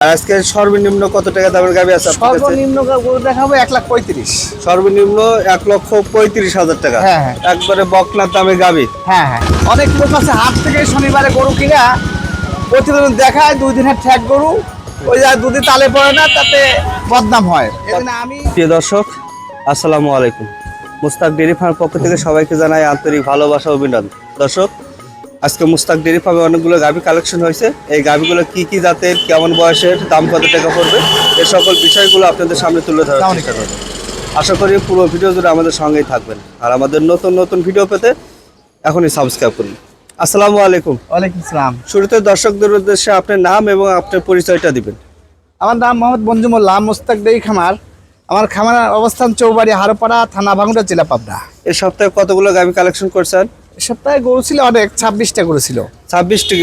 আজকে সর্বনিম্ন কত টাকা দামের গাবি আছে? সর্বনিম্ন গরু দেখাবো এক লাখ পঁয়ত্রিশ। সর্বনিম্ন এক লক্ষ পঁয়ত্রিশ হাজার টাকা। হ্যাঁ, হ্যাঁ। একবারে বকনার দামে গাবি। হ্যাঁ হ্যাঁ। অনেক লোক আছে হাট থেকে শনিবারে গরু কিনা প্রতিদিন দেখায় দুই দিনের ঠ্যাক গরু ওই যা দুদিন তালে পড়ে না তাতে বদনাম হয়। আমি প্রিয় দর্শক আসসালামু আলাইকুম। মুস্তাক ডেরি ফার্ম পক্ষ থেকে সবাইকে জানাই আন্তরিক ভালোবাসা অভিনন্দন। দর্শক আজকে মুস্তাক ডেরি ফার্মে অনেকগুলো গাভি কালেকশন হয়েছে। এই গাভিগুলো কি কি জাতের কেমন বয়সের দাম কত টাকা পড়বে এই সকল বিষয়গুলো আপনাদের সামনে তুলে করব। আশা করি পুরো ভিডিও জুড়ে আমাদের সঙ্গেই থাকবেন। আর আমাদের নতুন নতুন ভিডিও পেতে এখনই সাবস্ক্রাইব করুন। আসসালামু আলাইকুম। ওয়ালাইকুম সালাম। শুরুতে দর্শকদের উদ্দেশ্যে আপনার নাম এবং আপনার পরিচয়টা দিবেন। আমার নাম মোহাম্মদ বঞ্জুমুল্লাহ মুস্তাক দেই খামার। আমার খামার অবস্থান চৌবাড়ি হারোপাড়া থানা ভাঙুড়া জেলা পাবনা। এ সপ্তাহে কতগুলো গাভি কালেকশন করছেন? এ সপ্তাহে গরু ছিল অনেক ছাব্বিশটা গরু ছিল ছাব্বিশটি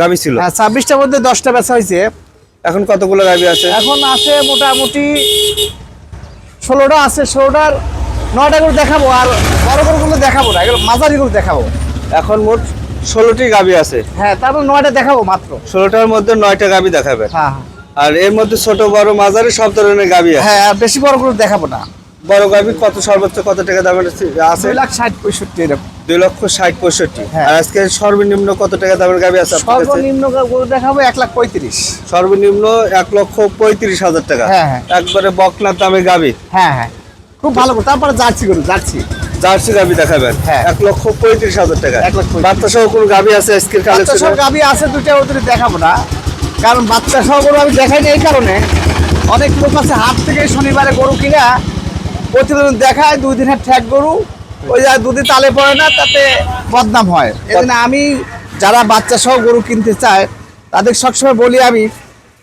গাভি ছিল। হ্যাঁ ছাব্বিশটার মধ্যে দশটা বেচা হয়েছে। এখন কতগুলো গাভি আছে? এখন আছে মোটামুটি ষোলোটা আছে ষোলোটার নয়টা গরু দেখাবো আর বড় গরুগুলো দেখাবো না এগুলো মাঝারি গরু দেখাবো। এখন মোট ষোলোটি গাভি আছে। হ্যাঁ তারপর নয়টা দেখাবো মাত্র। ষোলোটার মধ্যে নয়টা গাভি দেখাবেন। হ্যাঁ আর এর মধ্যে ছোট বড় মাঝারি সব ধরনের গাভি আছে। হ্যাঁ বেশি বড় গরু দেখাবো না। বড় গাভি কত সর্বোচ্চ কত টাকা দামের আছে? দুই লাখ ষাট পঁয়ষট্টি এরকম। দুই লক্ষ ষাট পঁয়ষট্টি। হ্যাঁ। আর আজকে সর্বনিম্ন কত টাকা দামের গাভি আছে? সর্বনিম্ন দেখাবো এক লাখ পঁয়ত্রিশ। সর্বনিম্ন এক লক্ষ পঁয়ত্রিশ হাজার টাকা। হ্যাঁ, হ্যাঁ। একবারে বকনার দামে গাভি হ্যাঁ হ্যাঁ। খুব ভালো তারপরে জার্সি গরু জার্সি। জার্সি গাভি দেখাবেন। এক লক্ষ পঁয়ত্রিশ হাজার টাকা। এক লক্ষ। বাচ্চা সহ কোন গাভি আছে আজকের কালেকশন গাভি আছে দুইটা ওদের দেখাবো না। কারণ বাচ্চা সহ গরু আমি দেখাই না এই কারণে। অনেক লোক আছে হাট থেকে শনিবারে গরু কিনা প্রতিদিন দেখায় দুই দিনের ঠ্যাক গরু। ওই যা দুদিন তালে পড়ে না তাতে বদনাম হয়। এই আমি যারা বাচ্চা সহ গরু কিনতে চায় তাদের সবসময় বলি আমি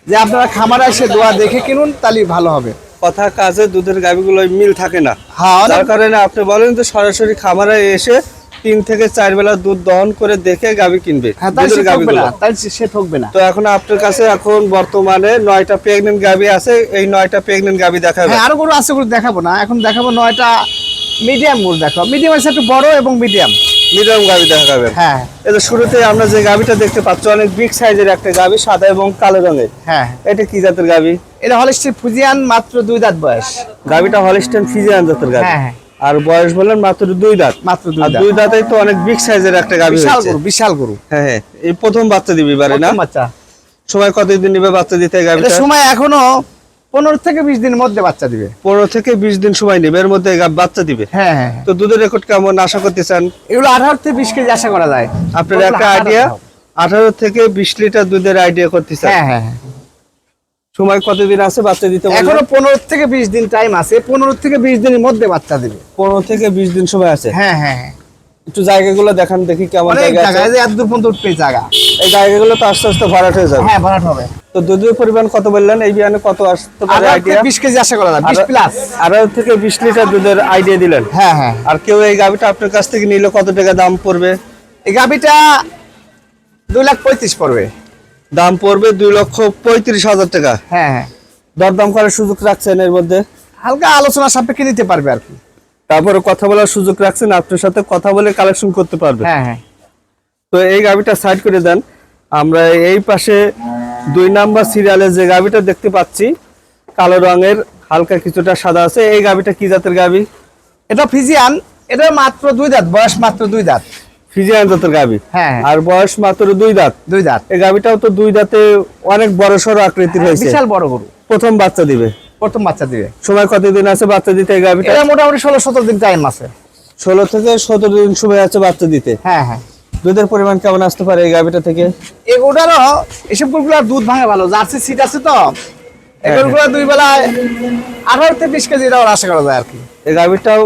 যে আপনারা খামারে এসে দোয়া দেখে কিনুন তাহলেই ভালো হবে। কথা কাজে দুধের গাভিগুলো মিল থাকে না। হ্যাঁ যার কারণে আপনি বলেন যে সরাসরি খামারে এসে তিন থেকে চার বেলা দুধ দহন করে দেখে গাভি কিনবে হ্যাঁ দুধের গাভিগুলো। তাই সে ঠকবে না। তো এখন আপনার কাছে এখন বর্তমানে নয়টা প্রেগনেন্ট গাভি আছে এই নয়টা প্রেগনেন্ট গাভি দেখাবে। হ্যাঁ আরও গরু আছে গরু দেখাবো না। এখন দেখাবো নয়টা মিডিয়াম গরু দেখাবো মিডিয়াম আছে একটু বড় এবং মিডিয়াম। মিডিয়াম গাভি দেখাবেন হ্যাঁ। এই যে শুরুতে আমরা যে গাভিটা দেখতে পাচ্ছি অনেক বিগ সাইজের একটা গাভি সাদা এবং কালো রঙের। হ্যাঁ। এটা কি জাতের গাভি? এটা হলিস্টিক ফুজিয়ান মাত্র দুই দাঁত বয়স। গাভিটা হলিস্টেন ফিজিয়ান জাতের গাভি। হ্যাঁ, হ্যাঁ। আর বয়স বললেন মাত্র দুই দাঁত। মাত্র দুই দাঁত। দুই দাঁতেই তো অনেক বিগ সাইজের একটা গাভি বিশাল গরু বিশাল গরু। হ্যাঁ হ্যাঁ। এই প্রথম বাচ্চা দিবি এবারে না? বাচ্চা। সময় কতদিন নিবে বাচ্চা দিতে এটা সময় এখনও পনেরো থেকে বিশ দিনের মধ্যে বাচ্চা দিবে। পনেরো থেকে বিশ দিন সময় নেবে এর মধ্যে বাচ্চা দিবে। হ্যাঁ হ্যাঁ হ্যাঁ। তো দুধের রেকর্ড কেমন? আশা করতে চান এগুলো আঠারো থেকে বিশ কেজি আশা করা যায়। আপনার একটা আইডিয়া আঠারো থেকে বিশ লিটার দুধের আইডিয়া করতে চান হ্যাঁ হ্যাঁ। সময় কতদিন আছে বাচ্চা দিতে এখনও পনেরো থেকে বিশ দিন টাইম আছে। পনেরো থেকে বিশ দিনের মধ্যে বাচ্চা দিবে। পনেরো থেকে বিশ দিন সময় আছে। হ্যাঁ হ্যাঁ হ্যাঁ। একটু জায়গাগুলো দেখান দেখি কেমন জায়গা আছে। এত দূর পর্যন্ত জায়গা। এই জায়গাগুলো তো আস্তে আস্তে ভরাট হয়ে যাবে। হ্যাঁ ভরাট হবে। তো দুধের পরিমাণ কত বললেন? এই বিয়ানে কত আসতে পারে আইডিয়া থেকে বিশ কেজি আশা করা যায় বিশ প্লাস আঠারো থেকে বিশ লিটার দুধের আইডিয়া দিলেন? হ্যাঁ হ্যাঁ। আর কেউ এই গাভিটা আপনার কাছ থেকে নিলে কত টাকা দাম পড়বে? এই গাভিটা দুই লাখ পঁয়ত্রিশ পড়বে। দাম পড়বে দুই লক্ষ পঁয়ত্রিশ হাজার টাকা। হ্যাঁ হ্যাঁ। দরদাম করার সুযোগ রাখছেন এর মধ্যে? হালকা আলোচনা সাপেক্ষে নিতে পারবে আর কি। তারপরে কথা বলার সুযোগ রাখছেন আপনার সাথে কথা বলে কালেকশন করতে পারবে। হ্যাঁ হ্যাঁ। তো এই গাভিটা সাইড করে দেন। আমরা এই পাশে দুই নাম্বার সিরিয়ালে যে গাভিটা দেখতে পাচ্ছি কালো রঙের হালকা কিছুটা সাদা আছে। এই গাভিটা কি জাতের গাভি? এটা ফিজিয়ান এটা মাত্র দুই দাঁত বয়স মাত্র দুই দাঁত। ফিজিয়ান জাতের গাভি। হ্যাঁ হ্যাঁ, আর বয়স মাত্র দুই দাঁত। দুই দাঁত। এই গাভিটাও তো দুই দাঁতে অনেক বড় সড়ো আকৃতির হয়েছে। বিশাল বড় গরু। প্রথম বাচ্চা দিবে। প্রথম বাচ্চা দিবে। সময় কতদিন আছে বাচ্চা দিতে এই গাভিটা? এটা মোটামুটি ষোলো সতেরো দিন টাইম আছে। ষোলো থেকে সতেরো দিন সময় আছে বাচ্চা দিতে। হ্যাঁ হ্যাঁ। দুধের পরিমাণ কেমন আসতে পারে এই গাভিটা থেকে? এই গরুটারও এসব গরুগুলার দুধ ভাঙে ভালো জার্সি সিট আছে তো। এই হ্যাঁ, দুই বেলায় আঠারো থেকে বিশ কেজি দেওয়ার আশা করা যায় আর কি। এই গাভিটাও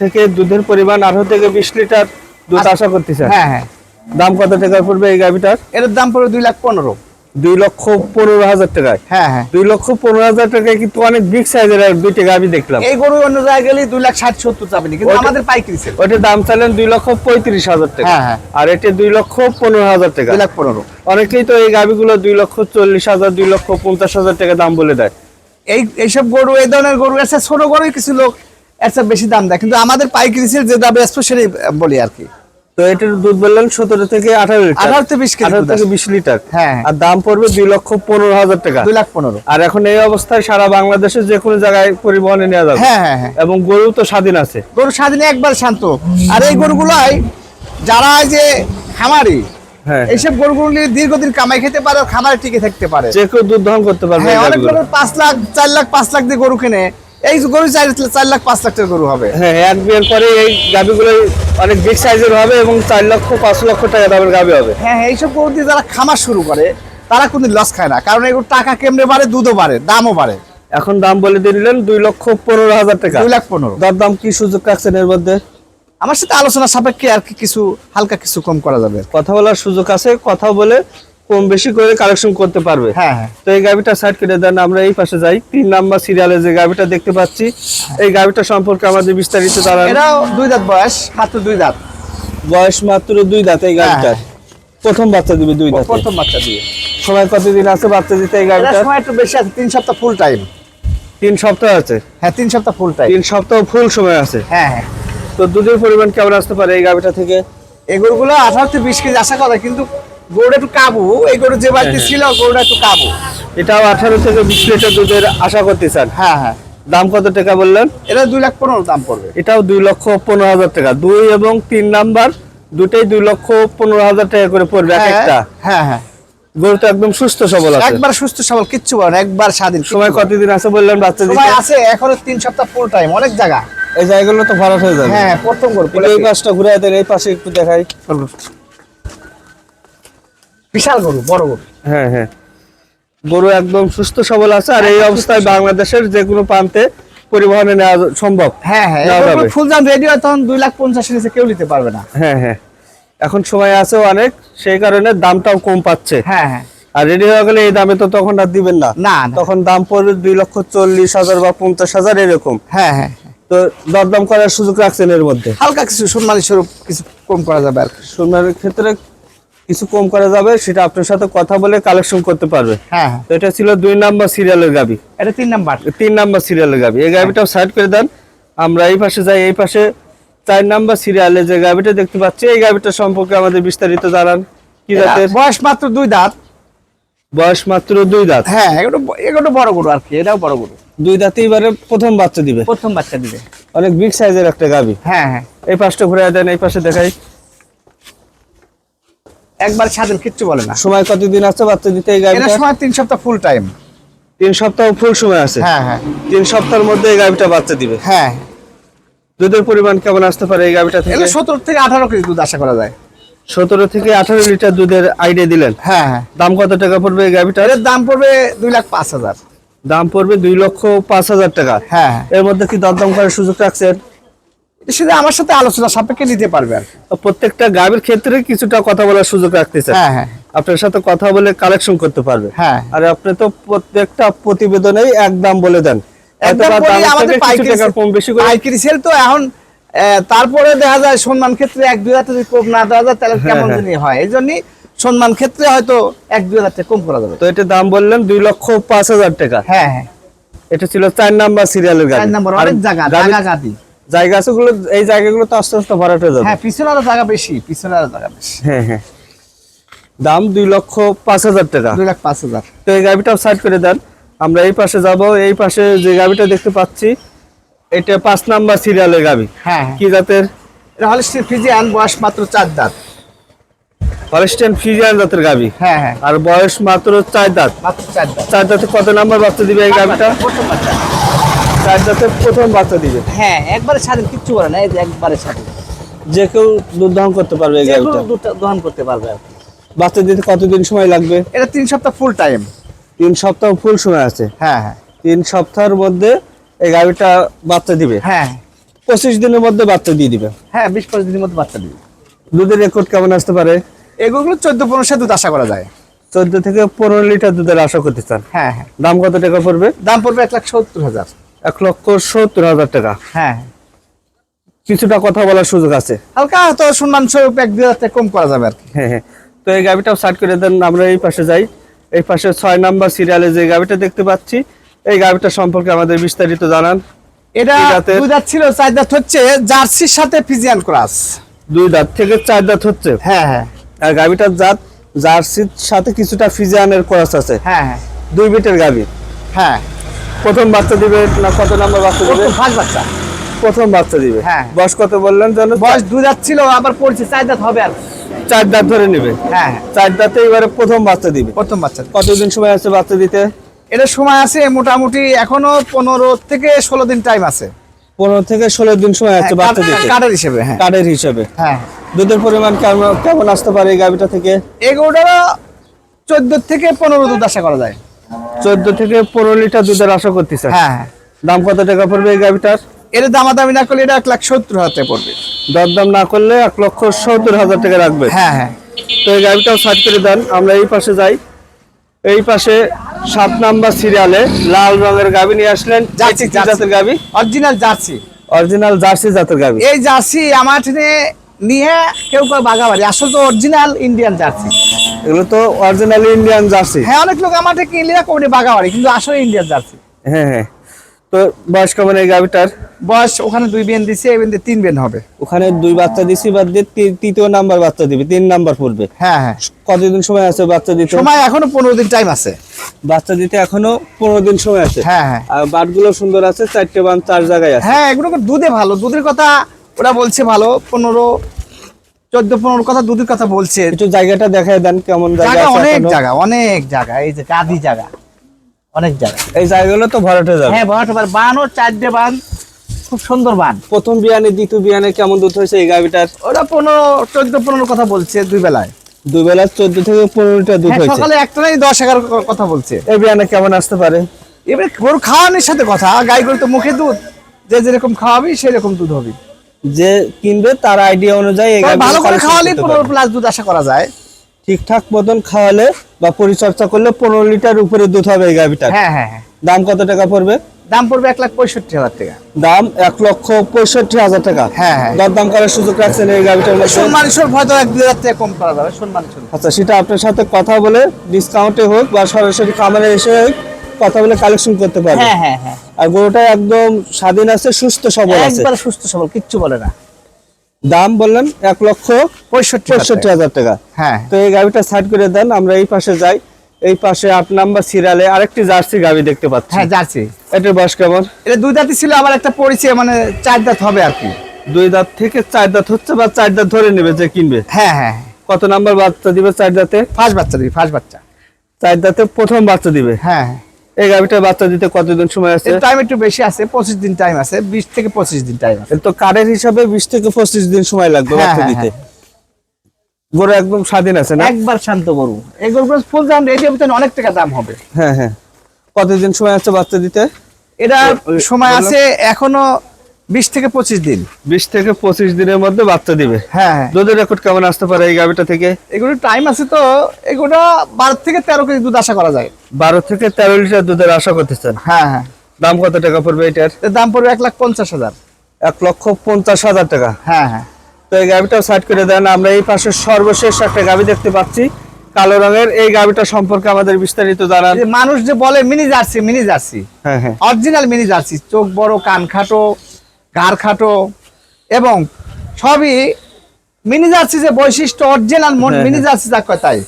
থেকে দুধের পরিমাণ আঠারো থেকে বিশ লিটার দুধ আশা করতেছে হ্যাঁ হ্যাঁ। দাম কত টাকা পড়বে এই গাভিটার? এর দাম পড়বে দুই লাখ পনেরো। দুই লক্ষ পনেরো হাজার টাকায়। হ্যাঁ হ্যাঁ। দুই লক্ষ পনেরো হাজার টাকায় কিন্তু অনেক বিগ সাইজের দুইটা গাভি দেখলাম। এই গরু অন্য জায়গায় গেলে দুই লাখ ষাট সত্তর চাবেনি কিন্তু আমাদের পাইকারি সেল দাম চাইলেন দুই লক্ষ পঁয়ত্রিশ হাজার টাকা। হ্যাঁ, হ্যাঁ। আর এটা দুই লক্ষ পনেরো হাজার টাকা। দুই লাখ পনেরো। অনেকেই তো এই গাভিগুলো দুই লক্ষ চল্লিশ হাজার দুই লক্ষ পঞ্চাশ হাজার টাকা দাম বলে দেয়। এই এইসব গরু এই ধরনের গরু এসে ছোট গরু কিছু লোক একটা বেশি দাম দেয়। কিন্তু আমাদের পাইকারি সেল যে দামে সেটাই বলি আর কি। তো এটার দুধ বললেন সতেরো থেকে আঠারো লিটার। আঠারো থেকে বিশ আঠারো থেকে বিশ লিটার। হ্যাঁ। আর দাম পড়বে দুই লক্ষ পনেরো হাজার টাকা। দুই লাখ পনেরো। আর এখন এই অবস্থায় সারা বাংলাদেশে যে কোনো জায়গায় পরিবহনে নেওয়া যাবে। হ্যাঁ হ্যাঁ হ্যাঁ। এবং গরু তো স্বাধীন আছে। গরু স্বাধীনে একবার শান্ত। আর এই গরুগুলাই যারা যে খামারি হ্যাঁ এইসব গরুগুলি দীর্ঘদিন কামাই খেতে পারে খামারে টিকে থাকতে পারে। যে কেউ দুধ দহন করতে পারবে হ্যাঁ অনেক পাঁচ লাখ চার লাখ পাঁচ লাখ দিয়ে গরু কিনে। এই গরু চার চার লাখ পাঁচ লাখ টাকার গরু হবে। হ্যাঁ এক বিয়ের পরে এই গাভিগুলো অনেক বিগ সাইজের হবে এবং চার লক্ষ পাঁচ লক্ষ টাকা দামের গাভি হবে। হ্যাঁ হ্যাঁ এইসব গরু দিয়ে যারা খামার শুরু করে তারা কোনদিন লস খায় না। কারণ এগুলো টাকা কেমনে বাড়ে? দুধও বাড়ে দামও বাড়ে। এখন দাম বলে দিয়ে দিলেন দুই লক্ষ পনেরো হাজার টাকা। দুই লাখ পনেরো। দর দাম কি সুযোগ রাখছেন এর মধ্যে? আমার সাথে আলোচনা সাপেক্ষে আর কি কিছু হালকা কিছু কম করা যাবে কথা বলার সুযোগ আছে কথা বলে কম বেশি করে কালেকশন করতে পারবে। হ্যাঁ হ্যাঁ। তো এই গাভিটা সাইড করে দেন আমরা এই পাশে যাই। তিন নাম্বার সিরিয়ালে যে গাভিটা দেখতে পাচ্ছি এই গাভিটা সম্পর্কে আমাদের বিস্তারিত জানান দুই দাঁত বয়স মাত্র দুই দাঁত। বয়স মাত্র দুই দাঁত এই গাভিটার। প্রথম বাচ্চা দিবে দুই দাঁত। প্রথম বাচ্চা দিয়ে। সময় কতদিন আছে বাচ্চা দিতে এই গাভিটার? সময় একটু বেশি আছে তিন সপ্তাহ ফুল টাইম তিন সপ্তাহ আছে? হ্যাঁ তিন সপ্তাহ ফুল টাইম তিন সপ্তাহ ফুল সময় আছে? হ্যাঁ হ্যাঁ। তো দুধের পরিমাণ কেমন আসতে পারে এই গাভিটা থেকে? এগুলো আঠারো থেকে বিশ কেজি আশা করে কিন্তু গরুটা একটু কাবু এই গরু যে বাড়িতে হ্যাঁ, ছিল গরুটা একটু কাবু। এটাও আঠারো থেকে বিশ লিটার দুধের আশা করতে চান? হ্যাঁ হ্যাঁ। দাম কত টাকা বললেন? এটা দুই লাখ পনেরো দাম পড়বে। এটাও দুই লক্ষ পনেরো হাজার টাকা। দুই এবং তিন নাম্বার দুটাই দুই লক্ষ পনেরো হাজার টাকা করে পড়বে একটা। হ্যাঁ হ্যাঁ। গরু তো একদম সুস্থ সবল আছে। একবার সুস্থ সবল কিচ্ছু না, একবার স্বাধীন সময় কতদিন আছে বললেন বাচ্চা সময় আছে এখনও তিন সপ্তাহ ফুল টাইম অনেক জায়গা। এই জায়গাগুলো তো ভরাট হয়ে যাবে। হ্যাঁ প্রথম গরু এই পাশটা ঘুরে দেন এই পাশে একটু দেখাই। বিশাল গরু বড় গরু। হ্যাঁ হ্যাঁ। গরু একদম সুস্থ সবল আছে আর এই অবস্থায় বাংলাদেশের যে কোনো প্রান্তে পরিবহনে নেওয়া সম্ভব। হ্যাঁ হ্যাঁ নেওয়া ফুল দাম রেডি হয় তখন দুই লাখ পঞ্চাশ নিচে কেউ নিতে পারবে না। হ্যাঁ হ্যাঁ। এখন সময় আছে অনেক সেই কারণে দামটাও কম পাচ্ছে। হ্যাঁ হ্যাঁ। আর রেডি হয়ে গেলে এই দামে তো তখন আর দিবেন না। না তখন দাম পড়বে দুই লক্ষ চল্লিশ হাজার বা পঞ্চাশ হাজার এরকম। হ্যাঁ হ্যাঁ। তো দরদাম করার সুযোগ রাখছেন এর মধ্যে। হালকা কিছু সম্মানী স্বরূপ কিছু কম করা যাবে আর। সোনার ক্ষেত্রে কিছু কম করা যাবে সেটা আপনার সাথে কথা বলে কালেকশন করতে পারবে। হ্যাঁ হ্যাঁ। তো এটা ছিল দুই নাম্বার সিরিয়ালের গাবি। এটা তিন নাম্বার। তিন নাম্বার সিরিয়ালের গাবি। এই গাবিটাও সাইড করে দেন। আমরা এই পাশে যাই এই পাশে চার নাম্বার সিরিয়ালে যে গাবিটা দেখতে পাচ্ছি এই গাবিটা সম্পর্কে আমাদের বিস্তারিত জানান। কি জাতের? বয়স মাত্র দুই দাঁত। বয়স মাত্র দুই দাঁত। হ্যাঁ এগুলো এগুলো বড় গরু আর কি এটাও বড় গরু। দুই দাঁতে এবারে প্রথম বাচ্চা দিবে। প্রথম বাচ্চা দিবে। অনেক বিগ সাইজের একটা গাবি। হ্যাঁ হ্যাঁ। এই পাশটা ঘুরে দেন এই পাশে দেখাই। একবার স্বাধীন কিচ্ছু বলে না। সময় কতদিন আছে বাচ্চা দিতে এই এটা সময় তিন সপ্তাহ ফুল টাইম তিন সপ্তাহ ফুল সময় আছে? হ্যাঁ হ্যাঁ। তিন সপ্তাহের মধ্যে এই গাবিটা বাচ্চা দিবে? হ্যাঁ। দুধের পরিমাণ কেমন আসতে পারে এই গাবিটা থেকে? সতেরো থেকে আঠারো কেজি দুধ আশা করা যায়। সতেরো থেকে আঠারো লিটার দুধের আইডিয়া দিলেন? হ্যাঁ হ্যাঁ। দাম কত টাকা পড়বে এই এর দাম পড়বে দুই লাখ পাঁচ হাজার। দাম পড়বে দুই লক্ষ পাঁচ হাজার টাকা। হ্যাঁ হ্যাঁ। এর মধ্যে কি দরদাম করার সুযোগ রাখছেন? সেটা আমার সাথে আলোচনা সাপেক্ষে নিতে পারবে আর কি। তো প্রত্যেকটা গাবির ক্ষেত্রে কিছুটা কথা বলার সুযোগ রাখতেছেন হ্যাঁ হ্যাঁ। আপনার সাথে কথা বলে কালেকশন করতে পারবে। হ্যাঁ। আর আপনি তো প্রত্যেকটা প্রতিবেদনেই বলে দেন। একদম বলি পাইকারি সেল তো এখন আহ, তারপরে দেখা যায় সম্মান ক্ষেত্রে এক দুই হাজার যদি কম না দেওয়া যায় তাহলে হ্যাঁ, কেমন হ্যাঁ। জানি হয়। এই জন্যই সম্মান ক্ষেত্রে হয়তো এক দুই হাজার টাকা কম করা যাবে। তো এটা দাম বললেন দুই লক্ষ পাঁচ হাজার টাকা। হ্যাঁ হ্যাঁ। এটা ছিল চার নাম্বার সিরিয়ালের গাড়ি চার নম্বর অনেক জায়গা গাড়ি- জায়গা গাদি জায়গা আছে গুলো এই জায়গাগুলো তো আস্তে আস্তে ভরাট হয়ে যাবে। হ্যাঁ পিছনে আরও জায়গা বেশি পিছনে আরও জায়গা বেশি। হ্যাঁ হ্যাঁ। দাম দুই লক্ষ পাঁচ হাজার টাকা। দুই লাখ পাঁচ হাজার। তো এই গাড়িটাও সাইড করে দেন। আমরা এই পাশে যাব এই পাশে যে গাড়িটা দেখতে পাচ্ছি এটা পাঁচ নাম্বার সিরিয়ালের গাবি হ্যাঁ হ্যাঁ। কি জাতের? এটা ফিজিয়ান বয়স মাত্র চার দাঁত। হলস্টেন ফিজিয়ান জাতের গাবি হ্যাঁ হ্যাঁ। আর বয়স মাত্র চার দাঁত। মাত্র চার দাঁত। চার দাঁতে কত নাম্বার বাচ্চা দিবে এই গাবিটা প্রথম বাচ্চা। প্রথম বাচ্চা দিবে। হ্যাঁ একবারে স্বাধীন কিচ্ছু বলে না এই একবারে স্বাধীন যে কেউ দুধ দহন করতে পারবে এই গাবিটা দুধ দহন করতে পারবে বাচ্চা দিতে কতদিন সময় লাগবে? এটা তিন সপ্তাহ ফুল টাইম তিন সপ্তাহ ফুল সময় আছে। হ্যাঁ হ্যাঁ। তিন সপ্তাহের মধ্যে এই গাবিটা বাচ্চা দিবে। হ্যাঁ। পঁচিশ দিনের মধ্যে বাচ্চা দিয়ে দিবে। হ্যাঁ বিশ পঁচিশ দিনের মধ্যে বাচ্চা দিবে। দুধের রেকর্ড কেমন আসতে পারে? এগুলো চোদ্দ পনেরো দুধ আশা করা যায়। চোদ্দ থেকে পনেরো লিটার দুধের আশা করতে চান। হ্যাঁ হ্যাঁ। দাম কত টাকা পড়বে? দাম পড়বে এক লাখ সত্তর হাজার। এক লক্ষ সত্তর হাজার টাকা। হ্যাঁ। কিছুটা কথা বলার সুযোগ আছে। হালকা তো সম্মান স্বরূপ এক দুই হাজার কম করা যাবে আর কি। হ্যাঁ হ্যাঁ। তো এই গাবিটাও স্টার্ট করে দেন আমরা এই পাশে যাই। এই পাশে ছয় নাম্বার সিরিয়ালে যে গাবিটা দেখতে পাচ্ছি এই গাবিটা সম্পর্কে আমাদের বিস্তারিত জানান। এটা দুই দাঁত ছিল চার দাঁত হচ্ছে জার্সির সাথে ফিজিয়ান ক্রাস। দুই দাঁত থেকে চার দাঁত হচ্ছে? হ্যাঁ হ্যাঁ। আর গাভিটার জাত জার্সির সাথে কিছুটা ফিজিয়ানের ক্রস আছে। হ্যাঁ হ্যাঁ। দুই বিটের গাভি হ্যাঁ। প্রথম বাচ্চা দিবে না কত নম্বর বাচ্চা দিবে? ফার্স্ট বাচ্চা। প্রথম বাচ্চা দিবে। হ্যাঁ। বয়স কত বললেন যেন? বয়স দুই দাঁত ছিল আবার পড়ছে চার দাঁত হবে আর। চার দাঁত ধরে নেবে। হ্যাঁ হ্যাঁ। চার দাঁতে এবারে প্রথম বাচ্চা দিবে। প্রথম বাচ্চা কতদিন সময় আছে বাচ্চা দিতে? এটা সময় আছে মোটামুটি এখনও পনেরো থেকে ষোলো দিন টাইম আছে। পনেরো থেকে ষোলো দিন সময় আছে বাচ্চা দিতে। কার্ডের হিসেবে হ্যাঁ। কার্ডের হিসাবে। হ্যাঁ। দুধের পরিমাণ কেমন কেমন আসতে পারে এই গাভিটা থেকে? এগুলোটা চোদ্দ থেকে পনেরো দুধ আশা করা যায়। চোদ্দ থেকে পনেরো লিটার দুধের আশা করতেছে। হ্যাঁ হ্যাঁ। দাম কত টাকা পড়বে এই গাভিটার? এর দামাদামি না করলে এটা এক লাখ সত্তর হাজার টাকা পড়বে। দরদাম না করলে এক লক্ষ সত্তর হাজার টাকা রাখবে। হ্যাঁ হ্যাঁ। তো এই গাভিটাও সাইড করে দেন আমরা এই পাশে যাই। এই পাশে সাত নাম্বার সিরিয়ালে লাল রঙের গাভি নিয়ে আসলেন জার্সি। জাতের গাভি? Original jersey. অরিজিনাল জার্সি জাতের গাভি। এই জার্সি আমার নিয়ে কেউ কেউ বাগাবাড়ি আসলে তো অরিজিনাল ইন্ডিয়ান জার্সি। এগুলো তো অরিজিনাল ইন্ডিয়ান জার্সি হ্যাঁ অনেক লোক আমার থেকে কিনলে করে বাগাবাড়ি কিন্তু আসলে ইন্ডিয়ান জার্সি হ্যাঁ হ্যাঁ। তো বয়স কেমন এই গাভিটার বয়স ওখানে দুই বেন দিছে এই বেন তিন বেন হবে। ওখানে দুই বাচ্চা দিছি বাদ দিয়ে তৃতীয় নাম্বার বাচ্চা দিবে তিন নাম্বার পড়বে। হ্যাঁ হ্যাঁ। কতদিন সময় আছে বাচ্চা দিতে? সময় এখনও পনেরো দিন টাইম আছে। বাচ্চা দিতে এখনও পনেরো দিন সময় আছে? হ্যাঁ হ্যাঁ। আর বাটগুলো সুন্দর আছে চারটে বান চার জায়গায় আছে। হ্যাঁ এগুলো দুধে ভালো। দুধের কথা ওরা বলছে ভালো পনেরো চোদ্দ পনেরো কথা দুধের কথা বলছে একটু জায়গাটা দেখায় দেন কেমন জায়গা অনেক জায়গা অনেক জায়গা এই যে কাঁদি জায়গা অনেক জায়গা। এই জায়গাগুলো তো ভরাটে যাবে। হ্যাঁ বারোটা বান ও চারটে বান খুব সুন্দর বান। প্রথম বিয়ানে দ্বিতীয় বিয়ানে কেমন দুধ হয়েছে এই গাভিটার? ওরা পনেরো চোদ্দ পনেরো কথা বলছে দুই বেলায়। দুই বেলা চোদ্দ থেকে পনেরো দুধ হ্যাঁ, হয়েছে। সকালে একটা নাই দশ এগারো কথা বলছে। এই বিয়ানে কেমন আসতে পারে? এবারে গরু খাওয়ানোর সাথে কথা গাই গরু তো মুখে দুধ। যে যেরকম খাওয়াবি সেরকম দুধ হবে। যে কিনবে তার আইডিয়া অনুযায়ী ভালো করে খাওয়ালে পনেরো। প্লাস দুধ আশা করা যায়। ঠিকঠাক মতন খাওয়ালে বা পরিচর্যা করলে পনেরো লিটার উপরে দুধ হবে এই গাভিটার হ্যাঁ হ্যাঁ হ্যাঁ। দাম কত টাকা পড়বে? দাম পড়বে এক লাখ পঁয়ষট্টি হাজার টাকা। দাম এক লক্ষ পঁয়ষট্টি হাজার টাকা। হ্যাঁ, হ্যাঁ। দরদাম করার সুযোগ রাখছেন এই গাভিটার মধ্যে। সম্মান স্বরূপ হয়তো এক দুই হাজার টাকা কম করা যাবে সম্মান স্বরূপ আচ্ছা সেটা আপনার সাথে কথা বলে ডিসকাউন্টে হোক বা সরাসরি খামারে এসে হোক কথা বলে কালেকশন করতে পারবে। হ্যাঁ হ্যাঁ হ্যাঁ। আর গরুটা একদম স্বাধীন আছে সুস্থ সবল আছে। একবার সুস্থ সবল কিচ্ছু বলে না। দাম বললেন এক লক্ষ পঁয়ষট্টি পঁয়ষট্টি হাজার টাকা। হ্যাঁ। তো এই গাভিটা সাইড করে দেন আমরা এই পাশে যাই। এই পাশে আট নাম্বার সিরিয়ালে আরেকটি জার্সি গাভি দেখতে পাচ্ছি। হ্যাঁ জার্সি। এটার বয়স কেমন? এটা দুই দাঁতই ছিল আবার একটা পরিচয় মানে চার দাঁত হবে আর কি। দুই দাঁত থেকে চার দাঁত হচ্ছে বা চার দাঁত ধরে নেবে যে কিনবে? হ্যাঁ হ্যাঁ। কত নাম্বার বাচ্চা দিবে চার দাঁতে? ফার্স্ট বাচ্চা দিবি ফার্স্ট বাচ্চা। চার দাঁতে প্রথম বাচ্চা দিবে? হ্যাঁ হ্যাঁ। এই গাভিটা বাচ্চা দিতে কতদিন সময় আছে? টাইম একটু বেশি আছে পঁচিশ দিন টাইম আছে বিশ থেকে পঁচিশ দিন টাইম আছে। তো কার্ডের হিসাবে বিশ থেকে পঁচিশ দিন সময় লাগবে হ্যাঁ, বাচ্চা হ্যাঁ, দিতে। গরু একদম স্বাধীন আছে না? একবার শান্ত গরু। এগুলো ফুল দাম এটি অনেক টাকা দাম হবে। হ্যাঁ হ্যাঁ। কতদিন সময় আছে বাচ্চা দিতে? এটা সময় আছে এখনও বিশ থেকে পঁচিশ দিন। বিশ থেকে পঁচিশ দিনের মধ্যে বাচ্চা দিবে। হ্যাঁ হ্যাঁ। দুধের রেকর্ড কেমন আসতে পারে এই গাভিটা থেকে? এগুলো টাইম আছে তো এগুলো বারো থেকে তেরো কেজি দুধ আশা করা যায়। বারো থেকে তেরো লিটার দুধের আশা করতেছেন? হ্যাঁ হ্যাঁ। দাম কত টাকা পড়বে এটার? দাম পড়বে এক লাখ পঞ্চাশ হাজার। এক লক্ষ পঞ্চাশ হাজার টাকা। হ্যাঁ হ্যাঁ। তো এই গাভিটাও সাইড করে দেন আমরা এই পাশে সর্বশেষ একটা গাভি দেখতে পাচ্ছি। কালো রঙের এই গাভিটা সম্পর্কে আমাদের বিস্তারিত জানান। মানুষ যে বলে মিনি জার্সি মিনি জার্সি। হ্যাঁ হ্যাঁ। অরিজিনাল মিনি জার্সি চোখ বড় কান খাটো ঘাড় খাটো এবং সবই মিনি জার্সি যে বৈশিষ্ট্য অরিজিনাল হ্যাঁ, মিনি হ্যাঁ। জার্সি যা কয় তাই?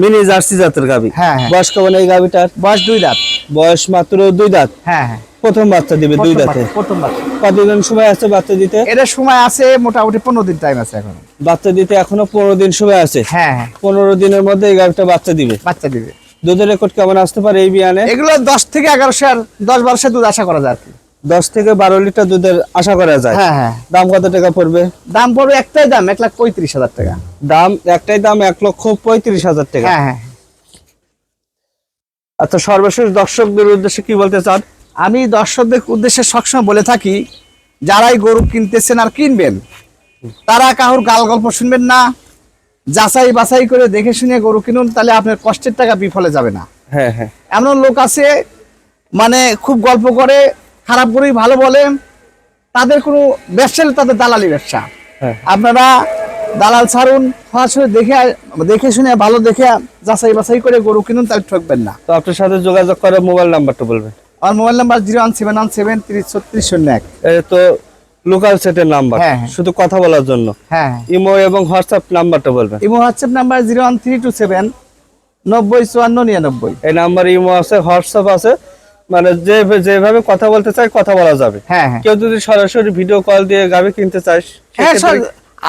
মিনি জার্সি জাতের গাভি হ্যাঁ, হ্যাঁ। বয়স কেমন এই গাভিটার বয়স দুই দাঁত। বয়স মাত্র দুই দাঁত? হ্যাঁ হ্যাঁ। প্রথম বাচ্চা দিবে দুই দাঁতে? প্রথম বাচ্চা। কতদিন সময় আছে বাচ্চা দিতে? এটা সময় আছে মোটামুটি পনেরো দিন টাইম আছে এখন। বাচ্চা দিতে এখনও পনেরো দিন সময় আছে? হ্যাঁ হ্যাঁ। পনেরো দিনের মধ্যে এই গাভিটা বাচ্চা দিবে? বাচ্চা দিবে। দুধের রেকর্ড কেমন আসতে পারে এই বিয়ানে? এগুলো দশ থেকে এগারোশো দশ বারোশো দুধ আশা করা যায় আর কি। দশ থেকে বারো লিটার দুধের আশা করা যায়। হ্যাঁ হ্যাঁ। দাম কত টাকা পড়বে? দাম পড়বে একটাই দাম এক লাখ পঁয়ত্রিশ হাজার টাকা। দাম একটাই দাম এক লক্ষ পঁয়ত্রিশ হাজার টাকা। হ্যাঁ হ্যাঁ। আচ্ছা সর্বশেষ দর্শকদের উদ্দেশ্যে কি বলতে চান? আমি দর্শকদের উদ্দেশ্যে সবসময় বলে থাকি যারাই গরু কিনতেছেন আর কিনবেন তারা কাহুর গাল গল্প শুনবেন না। যাচাই বাছাই করে দেখে শুনে গরু কিনুন তাহলে আপনার কষ্টের টাকা বিফলে যাবে না। হ্যাঁ হ্যাঁ। এমন লোক আছে মানে খুব গল্প করে খারাপ করেই ভালো বলে তাদের কোনো ব্যবসা তাদের দালালি ব্যবসা। হ্যাঁ। আপনারা দালাল ছাড়ুন সরাসরি দেখে দেখে শুনে ভালো দেখে যাচাই বাছাই করে গরু কিনুন তাহলে ঠকবেন না। তো আপনার সাথে যোগাযোগ করে মোবাইল নাম্বারটা বলবেন। আমার mobile number zero one seven one seven তিরিশ ছত্রিশ শূন্য এক। তো লোকাল সেটের নাম্বার হ্যাঁ, হ্যাঁ। শুধু কথা বলার জন্য। হ্যাঁ। ইমো এবং হোয়াটসঅ্যাপ নাম্বারটা বলবেন। Imo WhatsApp number zero one three two seven নব্বই চুয়ান্ন নিরানব্বই। এই নাম্বার ইমো আছে হোয়াটসঅ্যাপ আছে মানে যে যেভাবে কথা বলতে চাই কথা বলা যাবে। হ্যাঁ হ্যাঁ। কেউ যদি সরাসরি ভিডিও কল দিয়ে গাবি কিনতে চাস হ্যাঁ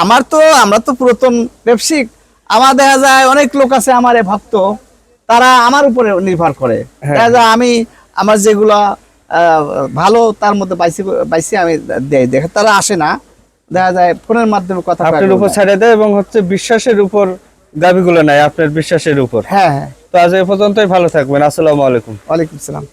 আমার তো আমরা তো পুরাতন ব্যবসায়িক। আমার দেখা যায় অনেক লোক আছে আমার ভক্ত তারা আমার উপরে নির্ভর করে। হ্যাঁ। দেখা যায় আমি আমার যেগুলা ভালো তার মধ্যে বাইসি বাইসি আমি দেই। দেখে তারা আসে না। দেখা যায় ফোনের মাধ্যমে কথা আপনার উপর। ছাড়ে দেয় এবং হচ্ছে বিশ্বাসের উপর গাবিগুলো নেয় আপনার বিশ্বাসের উপর। হ্যাঁ হ্যাঁ। তো আজ এ পর্যন্তই ভালো থাকবেন। আসসালামু আলাইকুম। ওয়ালাইকুম সালাম।